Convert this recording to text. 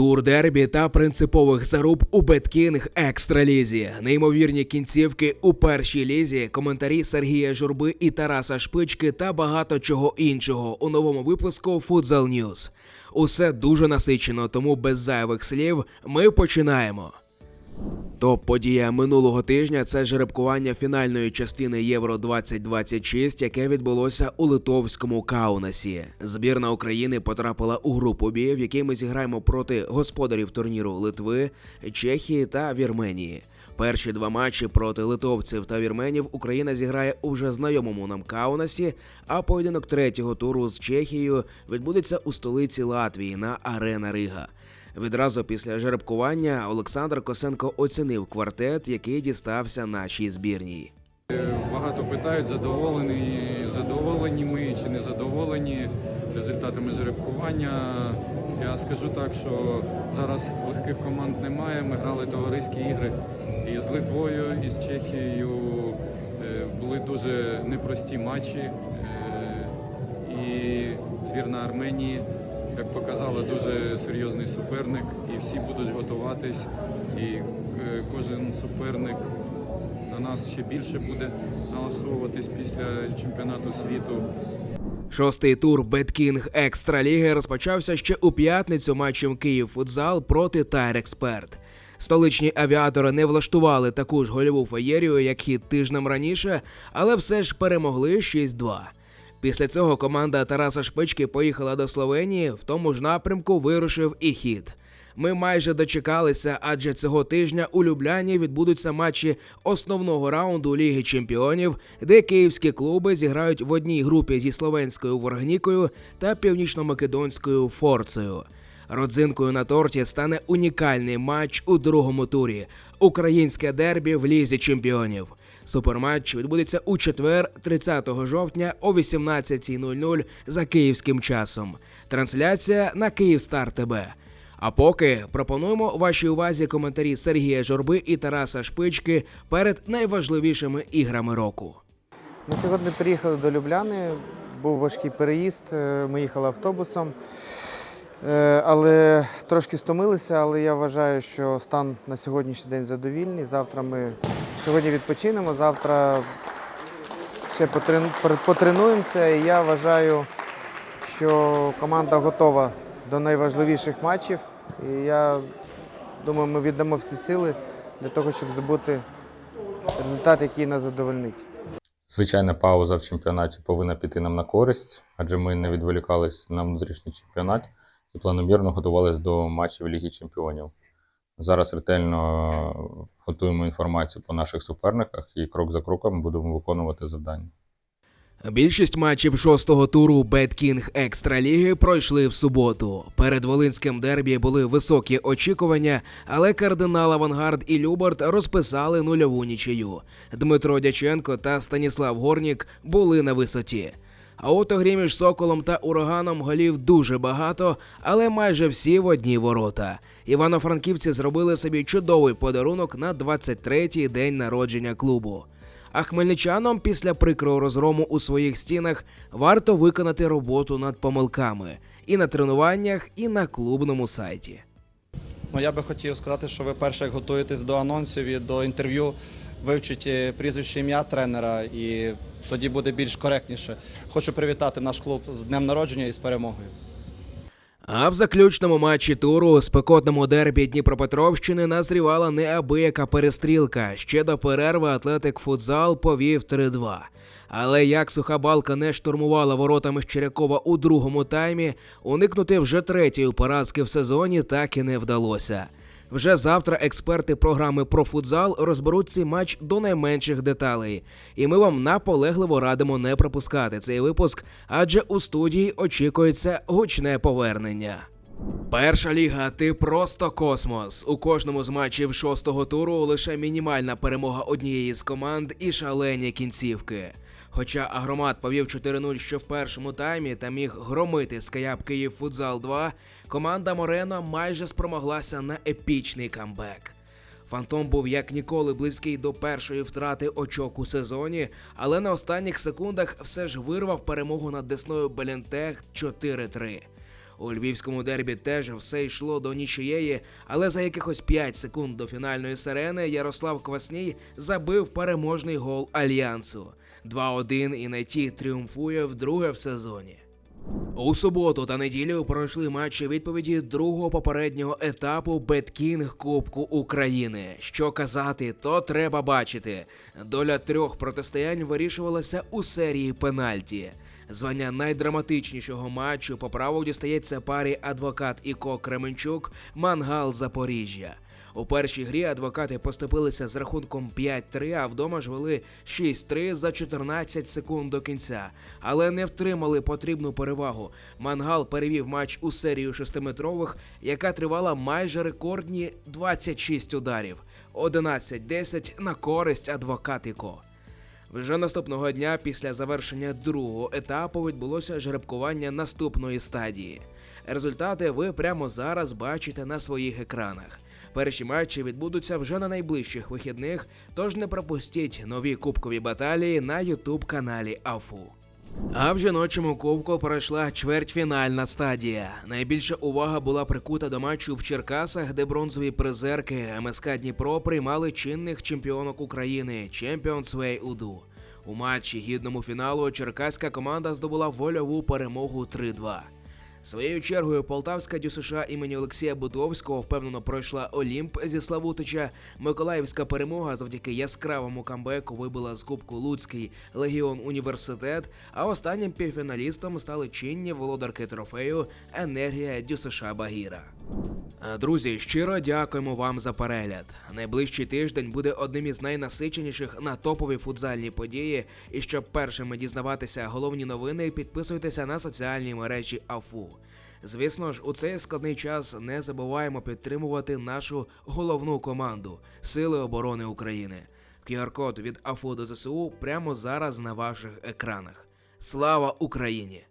Тур дербі та принципових заруб у Беткінг Екстралізі. Неймовірні кінцівки у першій лізі, коментарі Сергія Журби і Тараса Шпички та багато чого іншого у новому випуску Фудзал News. Усе дуже насичено, тому без зайвих слів ми починаємо. Топ-подія минулого тижня це жеребкування фінальної частини Євро 2026, яке відбулося у литовському Каунасі. Збірна України потрапила у групу Б, в якій ми зіграємо проти господарів турніру Литви, Чехії та Вірменії. Перші два матчі проти литовців та вірменів Україна зіграє у вже знайомому нам Каунасі, а поєдинок третього туру з Чехією відбудеться у столиці Латвії на Арена Рига. Відразу після жеребкування Олександр Косенко оцінив квартет, який дістався нашій збірній. Багато питають, задоволені, задоволені ми чи не задоволені результатами жеребкування. Я скажу так, що зараз легких команд немає. Ми грали товариські ігри і з Литвою, і з Чехією Е, були дуже непрості матчі. Е, І збірна Арменії, як показала, дуже серйозний суперник, і всі будуть готуватись. І е, кожен суперник на нас ще більше буде налаштовуватись після чемпіонату світу. Шостий тур Беткінг Екстраліги розпочався ще у п'ятницю матчем Київ Футзал проти Тайрексперт. Столичні авіатори не влаштували таку ж гольову феєрію, як хід тижнем раніше, але все ж перемогли 6-2. Після цього команда Тараса Шпички поїхала до Словенії. В тому ж напрямку вирушив і хід. Ми майже дочекалися, адже цього тижня у Любляні відбудуться матчі основного раунду Ліги Чемпіонів, де київські клуби зіграють в одній групі зі словенською Воргнікою та північно-македонською Форцею. Родзинкою на торті стане унікальний матч у другому турі українське дербі в Лізі Чемпіонів. Суперматч відбудеться у четвер, 30 жовтня о 18.00 за київським часом. Трансляція на Київстар ТБ. А поки пропонуємо вашій увазі коментарі Сергія Жорби і Тараса Шпички перед найважливішими іграми року. Ми сьогодні приїхали до Любляни, був важкий переїзд, е, ми їхали автобусом, Е, але трошки стомилися, але я вважаю, що стан на сьогоднішній день задовільний. Завтра ми сьогодні відпочинемо, завтра ще потренуємося. І я вважаю, що команда готова до найважливіших матчів. І я думаю, ми віддамо всі сили для того, щоб здобути результат, який нас задовольнить. Звичайна пауза в чемпіонаті повинна піти нам на користь, адже ми не відволікались на внутрішній чемпіонат і планомірно готувалися до матчів Ліги Чемпіонів. Зараз ретельно готуємо інформацію по наших суперниках і крок за кроком будемо виконувати завдання. Більшість матчів шостого туру Беткінг Екстраліги пройшли в суботу. Перед Волинським дербі були високі очікування, але кардинал Авангард і Любард розписали нульову нічию. Дмитро Дяченко та Станіслав Горнік були на висоті. А у грі між Соколом та ураганом голів дуже багато, але майже всі в одні ворота. Івано-франківці зробили собі чудовий подарунок на 23-й день народження клубу. А хмельничанам після прикрого розгрому у своїх стінах варто виконати роботу над помилками і на тренуваннях, і на клубному сайті. Ну, я би хотів сказати, що ви перше як готуєтесь до анонсів і до інтерв'ю, вивчіть е, прізвище ім'я тренера, і тоді буде більш коректніше. Хочу привітати наш клуб з днем народження і з перемогою. А в заключному матчі туру у спекотному дербі Дніпропетровщини назрівала неабияка перестрілка. Ще до перерви Атлетик Футзал повів 3-2. Але як суха балка не штурмувала воротами Щерякова у другому таймі, уникнути вже третьої поразки в сезоні так і не вдалося. Вже завтра експерти програми про футзал розберуть цей матч до найменших деталей, і ми вам наполегливо радимо не пропускати цей випуск, адже у студії очікується гучне повернення. Перша ліга, ти просто космос. У кожному з матчів шостого туру лише мінімальна перемога однієї з команд і шалені кінцівки. Хоча Агромат повів 4-0 ще в першому таймі та міг громити Скаяп Київ Футзал 2, команда Морено майже спромоглася на епічний камбек. Фантом був як ніколи близький до першої втрати очок у сезоні, але на останніх секундах все ж вирвав перемогу над Десною Белінтех 4-3. У львівському дербі теж все йшло до нічиєї, але за якихось 5 секунд до фінальної сирени Ярослав Квасній забив переможний гол альянсу. 2-1 і найті тріумфує вдруге в сезоні. У суботу та неділю пройшли матчі відповіді другого попереднього етапу Беткінг Кубку України. Що казати, то треба бачити. Доля трьох протистоянь вирішувалася у серії пенальті. Звання найдраматичнішого матчу по праву дістається парі адвокат Іко Кременчук Мангал Запоріжжя. У першій грі адвокати поступилися з рахунком 5-3, а вдома ж вели 6-3 за 14 секунд до кінця, але не втримали потрібну перевагу. Мангал перевів матч у серію шестиметрових, яка тривала майже рекордні 26 ударів, 11-10 на користь адвокатико. Вже наступного дня після завершення другого етапу відбулося жеребкування наступної стадії. Результати ви прямо зараз бачите на своїх екранах. Перші матчі відбудуться вже на найближчих вихідних, тож не пропустіть нові кубкові баталії на ютуб каналі АФУ. А в жіночому кубку пройшла чвертьфінальна стадія. Найбільша увага була прикута до матчу в Черкасах, де бронзові призерки МСК Дніпро приймали чинних чемпіонок України Champions Way Уду. У матчі гідному фіналу черкаська команда здобула вольову перемогу 3-2. Своєю чергою полтавська ДЮСШ імені Олексія Бутовського впевнено пройшла Олімп зі Славутича. Миколаївська перемога завдяки яскравому камбеку вибила з Кубку Луцький Легіон Університет. А останнім півфіналістом стали чинні володарки трофею Енергія ДЮСШ Багіра. А, Друзі, щиро дякуємо вам за перегляд. Найближчий тиждень буде одним із найнасиченіших на топові футзальні події. І щоб першими дізнаватися головні новини, підписуйтеся на соціальні мережі АФУ. Звісно ж, у цей складний час не забуваємо підтримувати нашу головну команду Сили оборони України. QR-код від АФУ до ЗСУ прямо зараз на ваших екранах. Слава Україні!